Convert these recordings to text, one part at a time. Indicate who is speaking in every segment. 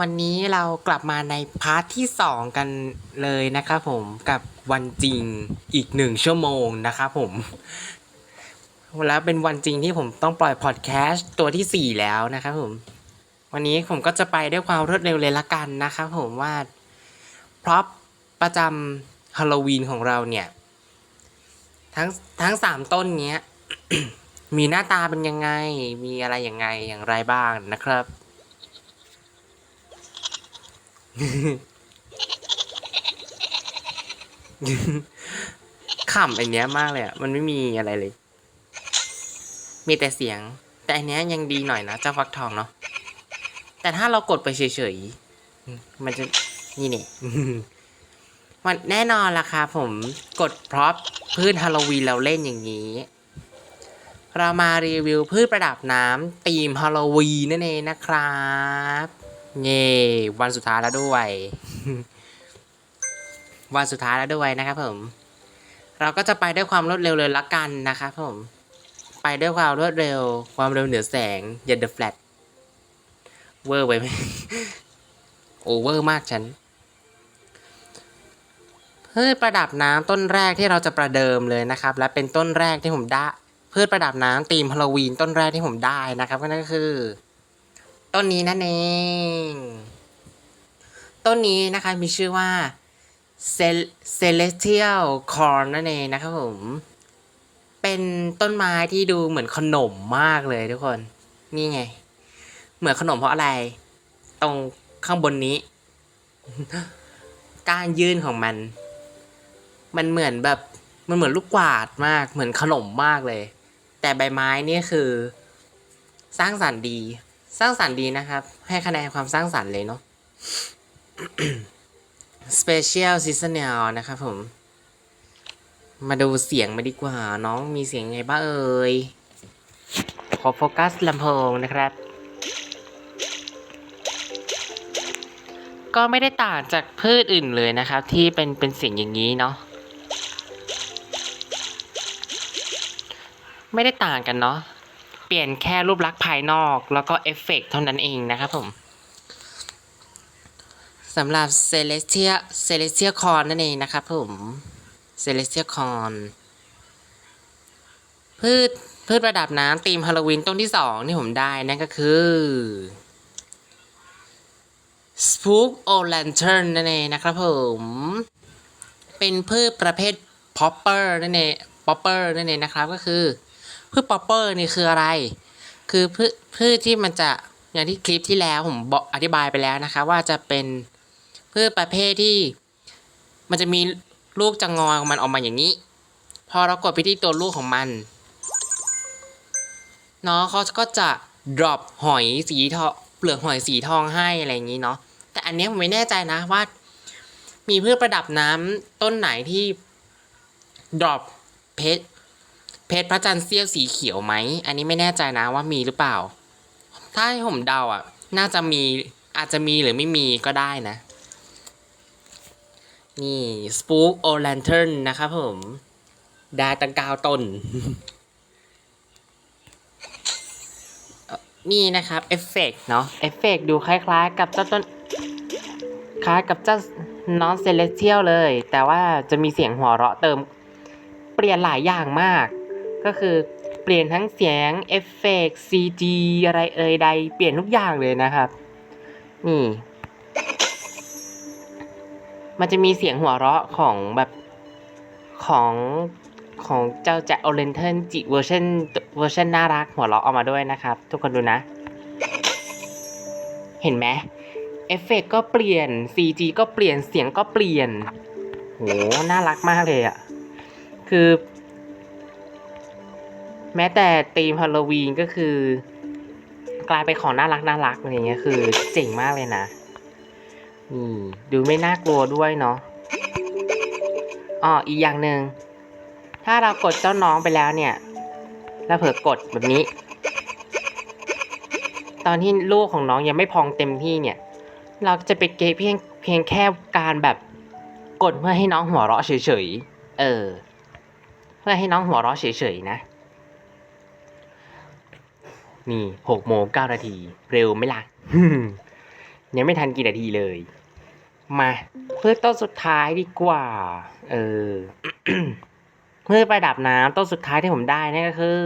Speaker 1: วันนี้เรากลับมาในพาร์ทที่ 2 กันเลยนะครับผมกับวันจริงอีกหนึ่งชั่วโมงนะครับผม แล้วเป็นวันจริงที่ผมต้องปล่อยพอดแคสต์ตัวทีสี่ 4 แล้วนะครับผม วันนี้ผมก็จะไปด้วยความรวดเร็วเลยละกันนะครับผมว่าพร็อพประจำฮาโลวีนของเราเนี่ย ทั้งทั้งสามต้นเนี้ย มีหน้าตาเป็นยังไง มีอะไรยังไงอย่างไรบ้างนะครับ ขำอันเนี้ยมากเลยอะ มันไม่มีอะไรเลย มีแต่เสียง แต่อันเนี้ยยังดีหน่อยนะเจ้าฟักทองเนาะ แต่ถ้าเรากดไปเฉยๆ มันจะนี่เนี่ยมันแน่นอนล่ะครับผมกดพร็อพพืชฮาโลวีนเราเล่นอย่างนี้ เรามารีวิวพืชประดับน้ำธีมฮาโลวีนนั่นเองนะครับ เย่วันสุดท้ายแล้วด้วย วันสุดท้ายแล้วด้วยนะครับผม เราก็จะไปด้วยความรวดเร็วเลยละกันนะครับผม ไปด้วยความรวดเร็ว ความเร็วเหนือแสงอย่าเดอะแฟลตเวอร์ไปไหมโอเวอร์มากฉันพืชประดับน้ำต้นแรกที่เราจะประเดิมเลยนะครับ และเป็นต้นแรกที่ผมได้พืชประดับน้ำธีมฮาโลวีนต้นแรกที่ผมได้นะครับก็นั่นก็คือ ต้นนี้นั่นเอง ต้นนี้นะคะมีชื่อว่า Celestial Corn นั่นเองนะครับผม เป็นต้นไม้ที่ดูเหมือนขนมมากเลยทุกคน นี่ไง เหมือนขนมเพราะอะไร ตรงข้างบนนี้ การยื่นของมัน มันเหมือนแบบ มันเหมือนลูกกวาดมาก เหมือนขนมมากเลย แต่ใบไม้นี่คือ สร้างสรรค์ดี สร้างสรรค์ดีนะครับ ให้คะแนนความสร้างสรรค์เลยเนาะ Special Seasonal นะครับผม มาดูเสียงมาดีกว่า น้องมีเสียงไงบ้างเอ่ย ขอโฟกัสลำโพงนะครับ ก็ไม่ได้ต่างจากพืชอื่นเลยนะครับ ที่เป็นเป็นเสียงอย่างนี้เนาะ ไม่ได้ต่างกันเนาะ เปลี่ยนแค่รูปลักษณ์ภายนอก แล้วก็เอฟเฟกต์เท่านั้นเองนะครับผมสำหรับ Celestia Celestia Corn นั่นเองนะครับผม Celestia Corn พืชพืชประดับน้ำธีมฮาโลวีนต้นที่สองที่ผมได้นั่นก็คือ Spook o Lantern นั่นเองนะครับผม เป็นพืชประเภท Popper นั่นเอง Popper นั่นเองนะครับก็คือ พืช Popper นี่คืออะไร คือพืชพืชที่มันจะอย่างที่คลิปที่แล้วผมบอกอธิบายไปแล้วนะคะ ว่าจะเป็นพืชประเภทที่ มันจะมีลูกจะงอยของมันออกมาอย่างนี้ พอเรากดไปที่ตัวลูกของมันเนาะเขาก็จะ drop หอยสีทองเปลือกหอยสีทองให้อะไรอย่างนี้เนาะแต่อันนี้ผมไม่แน่ใจนะว่า มีพืชประดับน้ำต้นไหนที่ drop เพชร เพชรพระจันทร์เสี้ยวสีเขียวไหม อันนี้ไม่แน่ใจนะว่ามีหรือเปล่า ถ้าให้ผมเดาอะ น่าจะมีอาจจะมีหรือไม่มีก็ได้นะ นี่ Spook o Lantern นะครับผมด้ตั้งก้าต้นนี่นะครับ เอฟเฟกเนาะ เอฟเฟกดูคล้ายๆ กับเจ้าต้น คล้ายกับเจ้าน้องเซเลสเทียลเลย แต่ว่าจะมีเสียงหัวเราะเติม เปลี่ยนหลายอย่างมาก ก็คือเปลี่ยนทั้งเสียงเอฟเฟกต์ CG อะไรเอ่ยใด เปลี่ยนทุกอย่างเลยนะครับ นี่ มันจะมีเสียงหัวเราะของแบบของของเจ้าแจ็คโอเลนเทนจิเวอร์ชันเวอร์ชันน่ารักหัวเราะออกมาด้วยนะครับ ทุกคนดูนะ เห็นไหมเอฟเฟกต์ก็เปลี่ยน CG ก็เปลี่ยนเสียงก็เปลี่ยนโหน่ารักมากเลยอะ่ะ คือ แม้แต่ธีมฮาโลวีนก็คือกลายเป็นของน่ารักน่ารักอะไรเงี้ยคือเจ๋งมากเลยนะนี่ดูไม่น่ากลัวด้วยเนาะอ๋ออีกอย่างหนึ่งถ้าเรากดเจ้าน้องไปแล้วเนี่ยแล้วเผลอกดแบบนี้ ตอนที่ลูกของน้องยังไม่พองเต็มที่เนี่ย เราจะไปเกเพียงเพียงแค่การแบบกดเพื่อให้น้องหัวเราะเฉยๆเออ เพื่อให้น้องหัวเราะเฉยๆนะ นี่หกโมงเก้านาที เร็วไหมล่ะ ยังไม่ทันกี่นาทีเลย มาเพื่อต้นสุดท้ายดีกว่า เออเพื่อประดับน้ำต้นสุดท้ายที่ผมได้นั่นก็คือ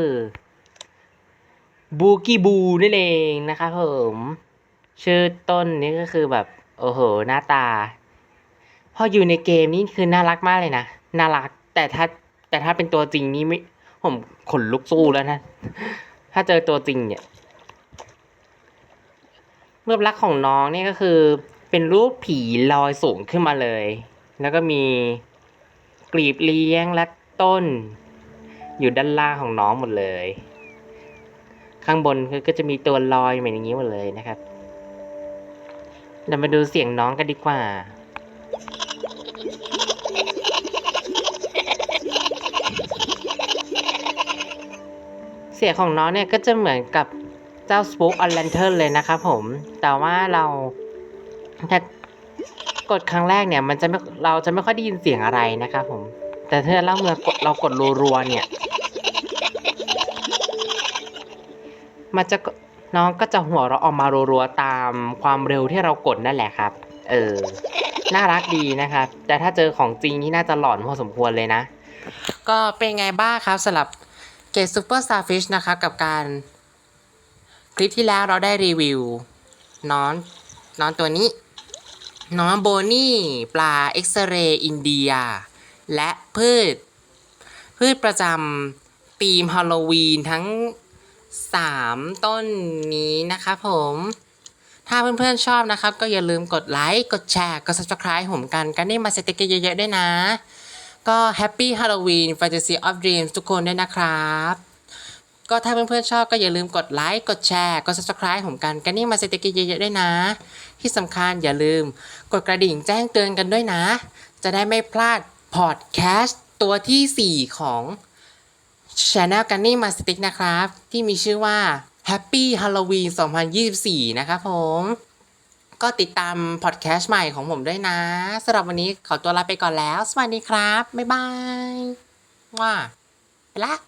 Speaker 1: บูกี้บูนั่นเองนะครับผมชื่อต้นนี้ก็คือแบบ โอ้โห หน้าตา พออยู่ในเกมนี่คือน่ารักมากเลยนะ น่ารักแต่ถ้าแต่ถ้าเป็นตัวจริงนี่ไม่ ผมขนลุกสู้แล้วนะ ถ้าเจอตัวจริงเนี่ยรูปลักษณ์ของน้องนี่ก็คือ เป็นรูปผีลอยสูงขึ้นมาเลย แล้วก็มีกลีบเลี้ยงและต้น อยู่ด้านล่างของน้องหมดเลย ข้างบนคือก็จะมีตัวลอยเหมือนอย่างนี้หมดเลยนะครับเรามาดูเสียงน้องกันดีกว่า เสียงของน้องเนี่ยก็จะเหมือนกับเจ้า Spook on Lantern เลยนะครับผม แต่ว่าเราถ้ากดครั้งแรกเนี่ยมันจะไม่เราจะไม่ค่อยได้ยินเสียงอะไรนะครับผม แต่ถ้าเราเมื่อกดเรากดรัวๆเนี่ย มันจะน้องก็จะหัวเราออกมารัวๆตามความเร็วที่เรากดนั่นแหละครับ เออ น่ารักดีนะครับ แต่ถ้าเจอของจริงนี่น่าจะหลอนพอสมควรเลยนะ ก็เป็นไงบ้างครับสำหรับ เกตซูเปอร์สตาฟิชนะครับกับการคลิปที่แล้วเราได้รีวิวน้อนน้อนตัวนี้น้องโบนี่ปลาเอ็กซเรย์อินเดีย และพืช พืชประจำธีมฮาโลวีนทั้ง 3 ต้นนี้นะครับผมถ้าเพื่อนๆชอบนะครับ ก็อย่าลืมกดไลค์ กดแชร์ กด subscribe ผมกัน กันนี่มาสติกเกอร์เยอะๆด้วยนะ ก็ Happy Halloween Fantasy of Dreams ทุกคนด้วยนะครับ ก็ถ้าเพื่อนๆชอบก็อย่าลืมกดไลค์กดแชร์กด subscribe ผมกันกันนี่มาสติกเกอร์เยอะๆด้วยนะ ที่สำคัญอย่าลืมกดกระดิ่งแจ้งเตือนกันด้วยนะ จะได้ไม่พลาดพอดแคสต์ตัวทีสี่4 ของ Channel กันนี่มาสติกนะครับ ที่มีชื่อว่า Happy Halloween 2024 นะครับผม ก็ติดตามพอดแคสต์ใหม่ของผมด้วยนะสำหรับวันนี้ขอตัวลาไปก่อนแล้ว สวัสดีครับ บ๊ายบายว่าไปละ